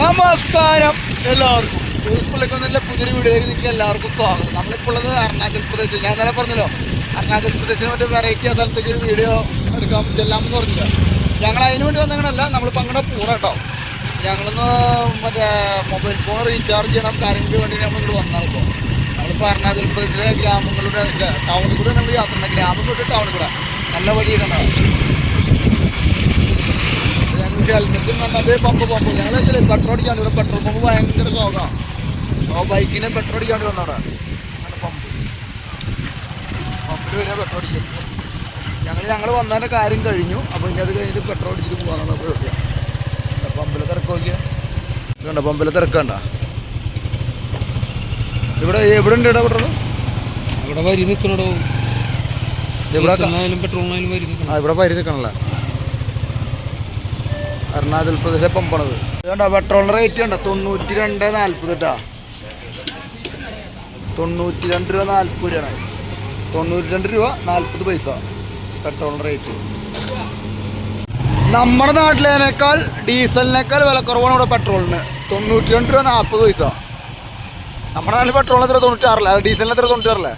നമസ്കാരം. എല്ലാവർക്കും. യൂസ്ഫുള്ളിക്കൊന്നില്ല പുതിയൊരു വീഡിയോ നിങ്ങൾക്ക് എല്ലാവർക്കും സ്വാഗതം. നമ്മളിപ്പോൾ ഉള്ളത് അരുണാചൽ പ്രദേശ്. ഞാൻ ഇന്നലെ പറഞ്ഞല്ലോ അരുണാചൽ പ്രദേശിന് മറ്റേ വെറൈറ്റി ആ സ്ഥലത്തേക്ക് വീഡിയോ ചെല്ലാം ചെല്ലാമെന്ന് പറഞ്ഞില്ല. ഞങ്ങൾ അതിന് വേണ്ടി വന്നങ്ങനല്ല നമ്മൾ അങ്ങനെ പൂറ കേട്ടോ. ഞങ്ങളൊന്ന് മറ്റേ മൊബൈൽ ഫോൺ റീചാർജ് ചെയ്യണം കാര്യങ്ങൾക്ക് വേണ്ടി നമ്മൾ വന്നാൽ ഇപ്പോൾ നമ്മളിപ്പോൾ അരുണാചൽ പ്രദേശിലെ ഗ്രാമങ്ങളുടെ ടൗണിൽ കൂടെ നമ്മൾ യാത്ര ഗ്രാമം തൊട്ട് ടൗണിൽ കൂടെ. നല്ല വഴിയൊക്കെ ഉണ്ടാവും. ഹെൽമെറ്റും കണ്ടത് പമ്പ് പമ്പ് ഞങ്ങൾ വെച്ചാൽ പെട്രോൾ അടിക്കാണ്ട് ഇവിടെ പെട്രോൾ പമ്പ് ഭയങ്കര ശോകമാണ് അപ്പോൾ ബൈക്കിനെ പെട്രോൾ അടിക്കാണ്ട് വന്നവിടെ. അങ്ങനെ പമ്പ് പമ്പിൽ വരെ പെട്രോൾ അടിക്കും. ഞങ്ങൾ ഞങ്ങൾ വന്നതിന്റെ കാര്യം കഴിഞ്ഞു. അപ്പോൾ ഇനി അത് കഴിഞ്ഞിട്ട് പെട്രോൾ അടിച്ചിട്ട് പോകാനുള്ള പരിപാടിയാണ് പമ്പിലെ തിരക്ക് നോക്കിയാൽ കണ്ട പമ്പിലെ ഇവിടെ എവിടെ ഉണ്ട് ഇവിടെ പെട്രോൾ അവിടെ വരി നിൽക്കണോ ഇവിടെ പെട്രോളിനായാലും വരി നിൽക്കണം ആ ഇവിടെ വരി നിൽക്കണല്ലേ അരുണാചൽ പ്രദേശിലെ പമ്പണത്. ഇതുകൊണ്ടാ പെട്രോളിന് റേറ്റ് ഉണ്ടോ തൊണ്ണൂറ്റി രണ്ട് നാൽപ്പത് കേട്ടാ തൊണ്ണൂറ്റി രണ്ട് രൂപ നാൽപ്പത് രൂപയാണ്. തൊണ്ണൂറ്റി രണ്ട് രൂപ നാൽപ്പത് പൈസ പെട്രോൾ റേറ്റ് നമ്മുടെ നാട്ടിലേനേക്കാൾ ഡീസലിനേക്കാൾ വില കുറവാണ് ഇവിടെ പെട്രോളിന് തൊണ്ണൂറ്റി രണ്ട് രൂപ നാൽപ്പത് പൈസ. നമ്മുടെ നാട്ടിൽ പെട്രോളിന് എത്ര തൊണ്ണൂറ്റാറില്ല? ഡീസലിന് എത്ര തൊണ്ണൂറ്റാറില്ലേ?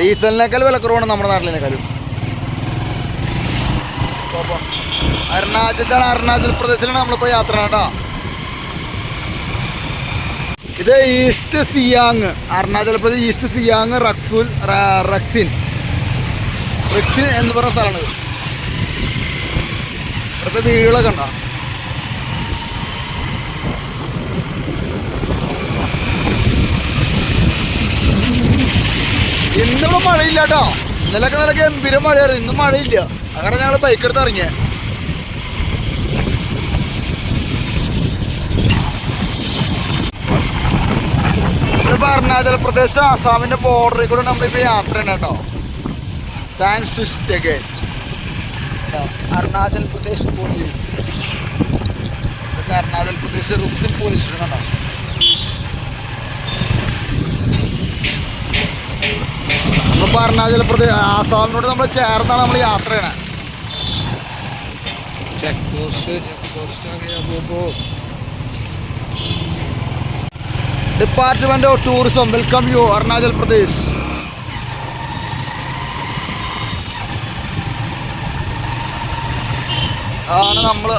ഡീസലിനേക്കാൾ വില കുറവാണ് നമ്മുടെ നാട്ടിലേക്കാളും അരുണാചലാണ് അരുണാചൽ പ്രദേശിലാണ് നമ്മളിപ്പോൾ യാത്ര കേട്ടോ. ഇത് ഈസ്റ്റ് സിയാങ് അരുണാചൽ പ്രദേശ് ഈസ്റ്റ് സിയാങ് റക്സുൽ റക്സിൻ. റക്സിൻ എന്ന് പറയുന്ന സ്ഥലമാണ്. ഇവിടുത്തെ വീടുകളൊക്കെ ഉണ്ടോ? ഇന്നിവിടെ മഴയില്ല കേട്ടോ. ഇന്നലൊക്കെ നിലയ്ക്ക് ഗംഭീര മഴയായിരുന്നു. ഇന്നും മഴയില്ല. അങ്ങനെ ഞങ്ങൾ ബൈക്ക് എടുത്ത് ഇറങ്ങിയ. അരുണാചൽ പ്രദേശ് ആസാമിന്റെ ബോർഡറിൽ കൂടെ നമ്മളിപ്പോ യാത്രയാണ് കേട്ടോ thanks again Arunachal Pradesh police ഇതൊക്കെ അരുണാചൽ പ്രദേശ് റുക്സിൻ പോലീസ് കേട്ടോ നമ്മളിപ്പോൾ അരുണാചൽ പ്രദേശ് ആസാമിനോട് നമ്മൾ ചേർന്നാണ് നമ്മൾ യാത്ര ചെയ്യണേ. ചെക്ക് പോസ്റ്റ് ചെക്ക് പോസ്റ്റ് ആകെ department of tourism welcome you Arunachal Pradesh ആണ് നമ്മൾ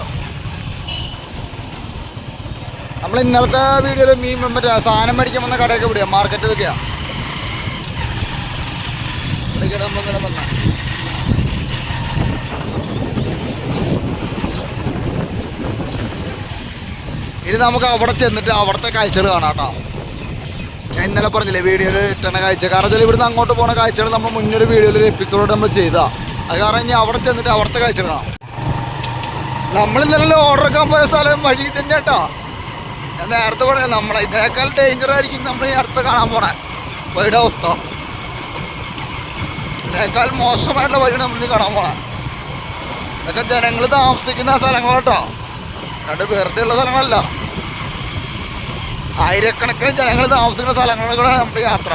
നമ്മൾ ഇന്നലത്തെ വീഡിയോയിൽ മീൻ മറ്റേ സാധനം മേടിക്കാൻ വന്ന കടയൊക്കെ ഇവിടെയാണ് മാർക്കറ്റ് ഇതൊക്കെയാ. ഇവിടേക്കാണ് നമ്മളിങ്ങനെ വന്നത് ഇനി നമുക്ക് അവിടെ ചെന്നിട്ട് അവിടുത്തെ കാഴ്ചകൾ കാണാം കേട്ടോ. ഞാൻ ഇന്നലെ പറഞ്ഞില്ലേ വീഡിയോയിൽ ഇട്ടണ കാഴ്ച കാരണം വെച്ചാൽ ഇവിടുന്ന് അങ്ങോട്ട് പോണ കാഴ്ചകൾ നമ്മൾ മുന്നൊരു വീഡിയോയിൽ ഒരു എപ്പിസോഡ് നമ്മൾ ചെയ്താ. അത് കാരണം ഇനി അവിടെ ചെന്നിട്ട് അവിടുത്തെ കാഴ്ചകൾ കാണാം. നമ്മൾ ഇന്നലെ ഓർഡർ എടുക്കാൻ പോയ സ്ഥലം വഴി തന്നെ കേട്ടോ. ഞാൻ നേരത്തെ പറയാം നമ്മളെ ഇതിനേക്കാൾ ഡേഞ്ചർ ആയിരിക്കും നമ്മൾ ഈ അടുത്ത് കാണാൻ പോണേ. വഴിയുടെ അവസ്ഥ. ഇതിനേക്കാൾ മോശമായിട്ടുള്ള വഴി നമ്മൾ കാണാൻ പോണേ. ഇതൊക്കെ ജനങ്ങൾ താമസിക്കുന്ന സ്ഥലങ്ങൾ രണ്ട് വെറുതെ ഉള്ള സ്ഥലങ്ങളല്ല. ആയിരക്കണക്കിന് ജനങ്ങൾ താമസിക്കുന്ന സ്ഥലങ്ങളിലൂടെയാണ് നമ്മുടെ യാത്ര.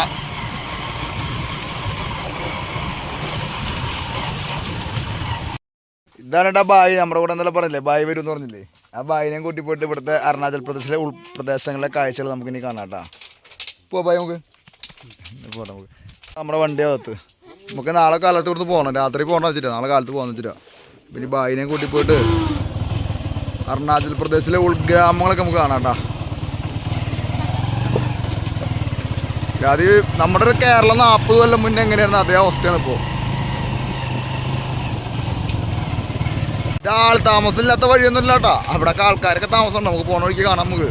ഇതാണ് കേട്ടോ ബായി നമ്മുടെ കൂടെ എന്തെല്ലാം പറഞ്ഞില്ലേ? ബായി വരും എന്ന് പറഞ്ഞില്ലേ? ആ ബായിനെ കൂട്ടി പോയിട്ട് ഇവിടുത്തെ അരുണാചൽ പ്രദേശിലെ ഉൾപ്രദേശങ്ങളിലെ കാഴ്ചകൾ നമുക്ക് ഇനി കാണാം കേട്ടോ പോ ബായി നമുക്ക്. നമുക്ക്. നമ്മുടെ വണ്ടി അകത്ത്. നമുക്ക് നാളെ കാലത്ത് ഇവിടുന്ന് പോകണം രാത്രി പോകണം വെച്ചിട്ടാണ് നാളെ കാലത്ത് പോകാമെന്ന് വെച്ചിട്ടാണ് പിന്നെ ബായിനെയും ബായിനെ കൂട്ടി പോയിട്ട് അരുണാചൽ പ്രദേശിലെ ഉൾഗ്രാമങ്ങളൊക്കെ നമുക്ക് കാണാം കേട്ടോ. അത് നമ്മുടെ ഒരു കേരളം നാൽപ്പത് കൊല്ലം മുന്നേ എങ്ങനെയായിരുന്നു അതേ അവസ്ഥയാണ് ഇപ്പോൾ ആൾ താമസമില്ലാത്ത വഴിയൊന്നും ഇല്ല കേട്ടോ. അവിടെയൊക്കെ ആൾക്കാരൊക്കെ താമസമുണ്ട്. നമുക്ക് പോണ വഴിക്ക് കാണാം നമുക്ക്.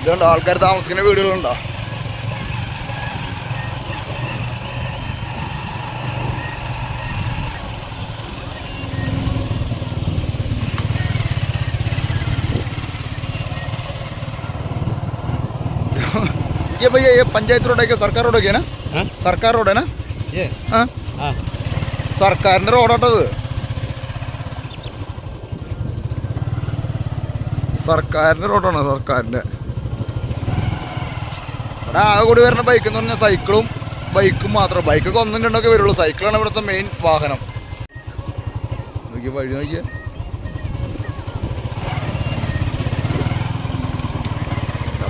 ഇതുണ്ടോ. ആൾക്കാർ താമസിക്കുന്ന വീടുകളുണ്ടോ? ये भैया ये पंचायत रोड है क्या सरकार रोड है क्या ना हाँ? സർക്കാർ റോഡാണ് ये ആ हाँ സർക്കാരിൻ്റെ റോഡാട്ടത് സർക്കാരിൻ്റെ റോഡാണ് സർക്കാരിൻ്റെ ഇവിടെ ആകെ കൂടി വരുന്ന ബൈക്ക് എന്ന് പറഞ്ഞാൽ സൈക്കിളും ബൈക്കും മാത്രം ബൈക്കൊക്കെ ഒന്നും രണ്ടൊക്കെ വരുള്ളൂ സൈക്കിളാണ് ഇവിടുത്തെ മെയിൻ വാഹനം നോക്കിയ വഴി നോക്കിയ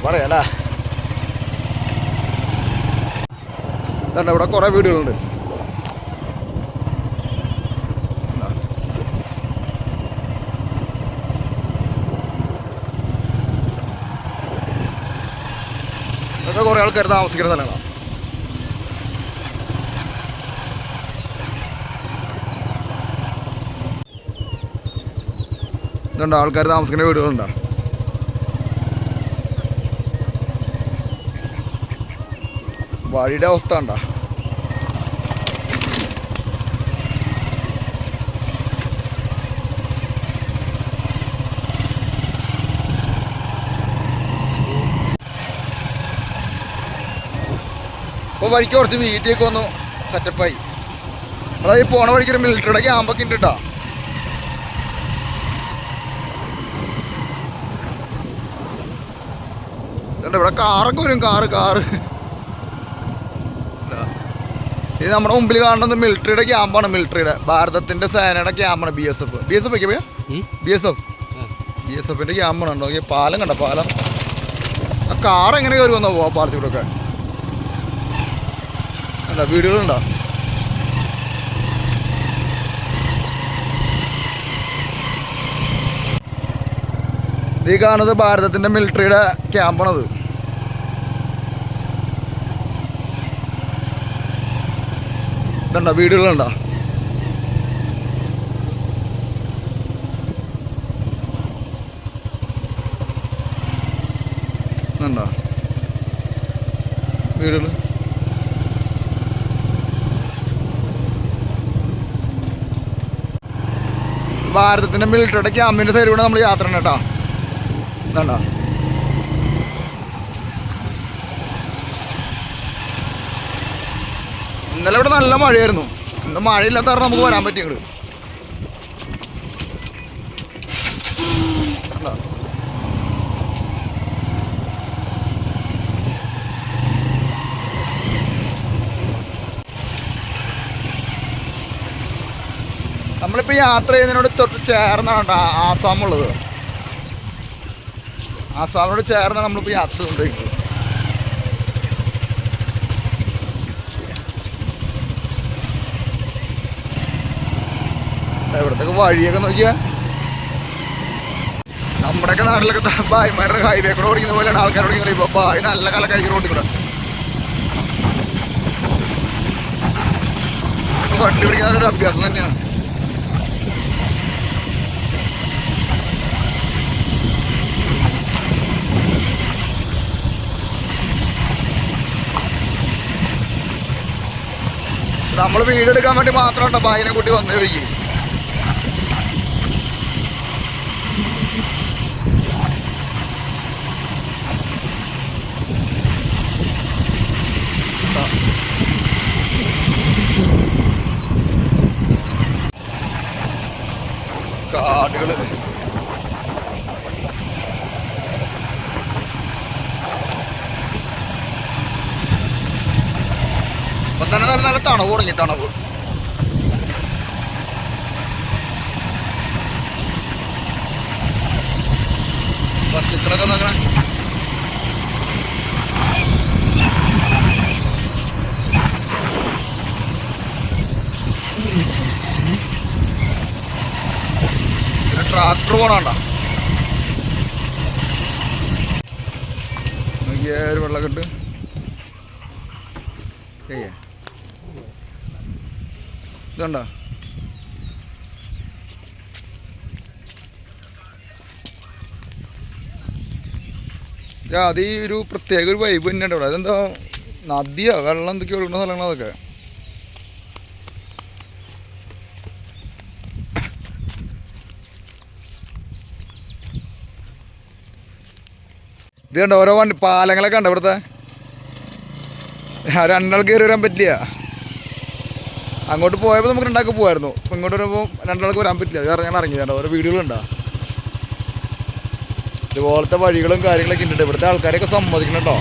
പറയാലേ ഇതുണ്ട് ഇവിടെ കുറേ വീടുകളുണ്ട് ഇതാ. ഇതൊക്കെ കുറേ ആൾക്കാർ താമസിക്കുന്ന സ്ഥലങ്ങളാണ് ഇതുണ്ട് ആൾക്കാർ താമസിക്കുന്ന വീടുകളുണ്ടോ വഴിയുടെ അവസ്ഥ ഉണ്ടോ അപ്പോൾ വഴിക്ക് കുറച്ച് വീതിയൊക്കെ ഒന്ന് സെറ്റപ്പായി അതായത് ഈ പോണ വഴിക്ക് ഒരു മിലിറ്ററിയുടെ ക്യാമ്പൊക്കെ ഉണ്ട് കേട്ടോ ഇവിടെ കാറൊക്കെ വരും കാറ് കാറ്. ഇത് നമ്മുടെ മുമ്പിൽ കാണുന്നത് മിലിറ്ററിയുടെ ക്യാമ്പാണ് മിലിറ്ററിയുടെ ഭാരതത്തിന്റെ സേനയുടെ ക്യാമ്പാണ് B S F B S F ഒക്കെ B S F B S എഫിന്റെ ക്യാമ്പാണ് ഉണ്ടോ ഈ പാലം കണ്ട? പാലം. ആ കാർ എങ്ങനെ കയറി വന്നോ? പോവാ പാലത്തിലൂടെ കണ്ടോ? വീടുകളുണ്ടോ? ഇത് കാണുന്നത് ഭാരതത്തിന്റെ മിലിറ്ററിയുടെ ക്യാമ്പാണത് ഇതുണ്ടോ? വീടുകളുണ്ടോ ഇതുണ്ടോ? വീടുകൾ? ഭാരതത്തിന്റെ മിലിറ്ററിയുടെ ക്യാമ്പിന്റെ സൈഡിലൂടെ നമ്മൾ യാത്ര ഉണ്ട് കേട്ടോ. ഇതുണ്ടോ? ഇന്നലെ ഇവിടെ നല്ല മഴയായിരുന്നു. ഇന്ന് മഴയില്ലാത്ത കാരണം നമുക്ക് വരാൻ പറ്റി ഇങ്ങോട്ട് നമ്മളിപ്പോൾ യാത്ര ചെയ്യുന്നതിനോട് തൊട്ട് ചേർന്നാണ് ആസാമുള്ളത്. ആസാമിനോട് ചേർന്നാണ് നമ്മളിപ്പോൾ യാത്ര കൊണ്ടുപോയിട്ട് ഇവിടത്തേക്ക് വഴിയൊക്കെ നോക്കിയാ? നമ്മുടെയൊക്കെ നാട്ടിലൊക്കെ ഭായിമാരുടെ ഹൈവേ കൂടെ ഓടിക്കുന്ന പോലെയാണ് ആൾക്കാർ ഓടിക്കുന്നത് ഇപ്പൊ ഭായ് നല്ല കാല റോഡിൽ കൂടെ. ഇപ്പൊ വണ്ടി പിടിക്കുന്ന ഒരു അഭ്യാസം തന്നെയാണ്. നമ്മൾ വീടെടുക്കാൻ വേണ്ടി മാത്രമുണ്ടോ ബായിനെ കൂട്ടി വന്നു വഴിക്ക്. തന്നെ നല്ല തണവ് തുടങ്ങി തണവ് പശുക്കളൊക്കെ നോക്കണേ. ട്രാക്ടർ പോണണ്ട. നോക്കിയ ഒരു വെള്ളക്കെട്ട്. ഏയ്യേ ഇതുണ്ടോ? ഇത് അത് ഈ ഒരു പ്രത്യേക ഒരു വൈബ് തന്നെയുണ്ട് ഇവിടെ. അതെന്താ നദിയോ വെള്ളം എന്തൊക്കെയോ ഒഴുകുന്ന സ്ഥലങ്ങളോ ഇത് കണ്ടോ ഓരോ വണ്ടി പാലങ്ങളൊക്കെ ഉണ്ട് ഇവിടുത്തെ? രണ്ടാൾ കയറി വരാൻ പറ്റില്ല. അങ്ങോട്ട് പോയപ്പോൾ നമുക്ക് രണ്ടാൾക്ക് പോകായിരുന്നു അപ്പം ഇങ്ങോട്ട് വരുമ്പോൾ രണ്ടാൾക്ക് വരാൻ പറ്റില്ല. അത് ഞാൻ ഇറങ്ങിയതാണ് ഓരോ വീടുകളുണ്ടോ ഇതുപോലത്തെ വഴികളും കാര്യങ്ങളൊക്കെ ഉണ്ട് ഇവിടുത്തെ ആൾക്കാരൊക്കെ സമ്മതിക്കണം കേട്ടോ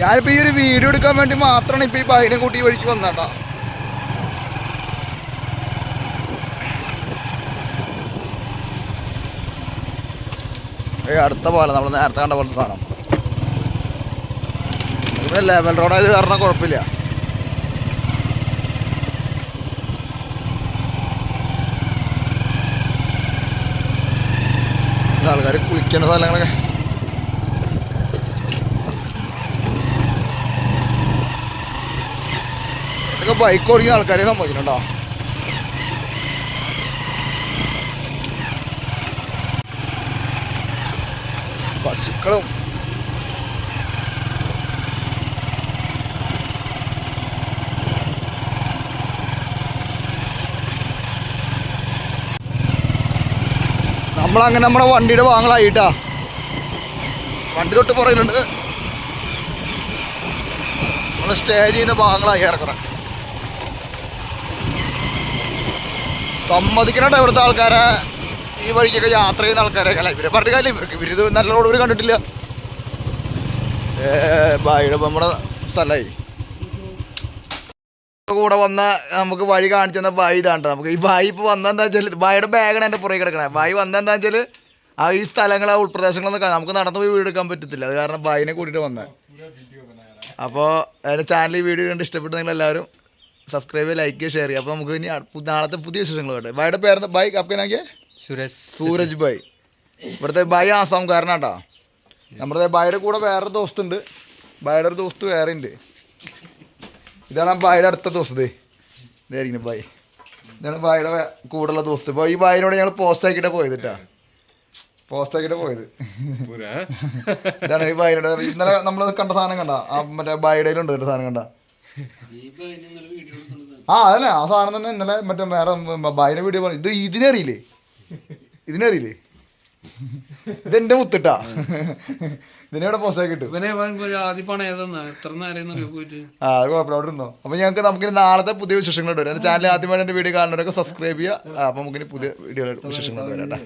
ഞാനിപ്പോ ഈ ഒരു വീഡിയോ എടുക്കാൻ വേണ്ടി മാത്രമാണ് ഇപ്പൊ ഈ ബൈനെ കൂട്ടി വഴിക്ക് വന്നേട്ടാ. ഏയ് അടുത്ത പോലെ നമ്മൾ നേരത്തെ കണ്ട പോലത്തെ സാധനം. ഇവിടെ ലെവൽ റോഡായത് കാരണം കുഴപ്പമില്ല. ആൾക്കാർ കുളിക്കേണ്ട സ്ഥലങ്ങളൊക്കെ. ഇതൊക്കെ ബൈക്ക് ഓടിക്കുന്ന ആൾക്കാരെ സംഭവിക്കുന്നുണ്ടോ പശുക്കളും. നമ്മളങ്ങനെ നമ്മുടെ വണ്ടിയുടെ വാങ്ങലായിട്ടാ. വണ്ടി തൊട്ട് പുറകിലുണ്ട്. നമ്മൾ സ്റ്റേ ചെയ്യുന്ന ഭാഗങ്ങളായി ഇറക്കണം സമ്മതിക്കണട്ടോ ഇവിടുത്തെ ആൾക്കാരെ. ഈ വഴിക്കൊക്കെ യാത്ര ചെയ്യുന്ന ആൾക്കാരെ. അല്ല ഇവരെ പറഞ്ഞ കാര്യം ഇവർക്ക് ഇവരിത് നല്ല റോഡ് ഇവർ കണ്ടിട്ടില്ല. ബായിയുടെ നമ്മുടെ സ്ഥലമായി. കൂടെ വന്ന നമുക്ക് വഴി കാണിച്ചു തന്ന ബായി ഇതാണ്ട് നമുക്ക് ഈ ബായി ഇപ്പോൾ വന്നെന്താ വെച്ചാൽ ബായിയുടെ ബാഗാണ് എന്റെ പുറകെ കിടക്കണേ. ബായി വന്നെന്താ വെച്ചാൽ ആ ഈ സ്ഥലങ്ങൾ ആ ഉൾപ്രദേശങ്ങളൊന്നും നമുക്ക് നടന്നു പോയി വീട് എടുക്കാൻ പറ്റത്തില്ല. അത് കാരണം ബായിനെ കൂട്ടിയിട്ട് വന്നത് അപ്പോൾ എന്റെ ചാനൽ ഈ വീഡിയോ കണ്ട് ഇഷ്ടപ്പെട്ട് നിങ്ങൾ എല്ലാവരും സബ്സ്ക്രൈബ് ലൈക്ക് ഷെയർ ചെയ്യുക അപ്പോൾ നമുക്ക് ഇനി നാളത്തെ പുതിയ വിശേഷങ്ങൾ വേണ്ടേ ബായുടെ പേരെന്താ? ബൈ കപ്പനാക്കിയ? സുരേഷ് സൂരജ് ബൈ ഇവിടുത്തെ ബായ് ആസാംകാരനാട്ടാ. നമ്മുടെ ബായുടെ കൂടെ വേറൊരു ദോസ്തുണ്ട്. ബായുടെ ഒരു ദോസ്ത് വേറെ ഉണ്ട്. ഇതാണ് ആ ബായുടെ അടുത്ത ദോസ്ത്. ഇതായിരിക്കും ബൈ ഇതാണ് ബായുടെ കൂടെയുള്ള ദോസ്ത്. ഇപ്പോൾ ഈ ബായിനോട് ഞങ്ങൾ പോസ്റ്റ് ആക്കിയിട്ട് പോയത് കേട്ടാ പോസ്റ്റ് ആക്കിയിട്ട് പോയത്. ഇതാണ് ഈ ബായിനോട് ഇന്നലെ നമ്മൾ കണ്ട സാധനം കണ്ട? ആ മറ്റേ ബായുടെ ഉണ്ട് ഒരു സാധനം കണ്ട? ആ അതന്നെ. ആ സാധനം തന്നെ ഇന്നലെ മറ്റേ വേറെ ഭയങ്കര വീഡിയോ പറഞ്ഞു. ഇത് ഇതിനറിയില്ലേ ഇതിനറിയില്ലേ ഇതെന്റെ മുത്തിട്ടാ. ഇതിനെവിടെ പോസ്റ്റ് കിട്ടും ആ അത് കുഴപ്പമില്ല. അവിടെ ഇരുന്നോ. അപ്പൊ ഞങ്ങൾക്ക് നമുക്ക് നാളത്തെ പുതിയ വിശേഷങ്ങളോട് വരാം ചാനൽ ആദ്യമായിട്ട് വീഡിയോ കാണുന്നവരൊക്കെ സബ്സ്ക്രൈബ് ചെയ്യുക. അപ്പൊ നമുക്ക് പുതിയ വീഡിയോ വിശേഷങ്ങളോട് വരാം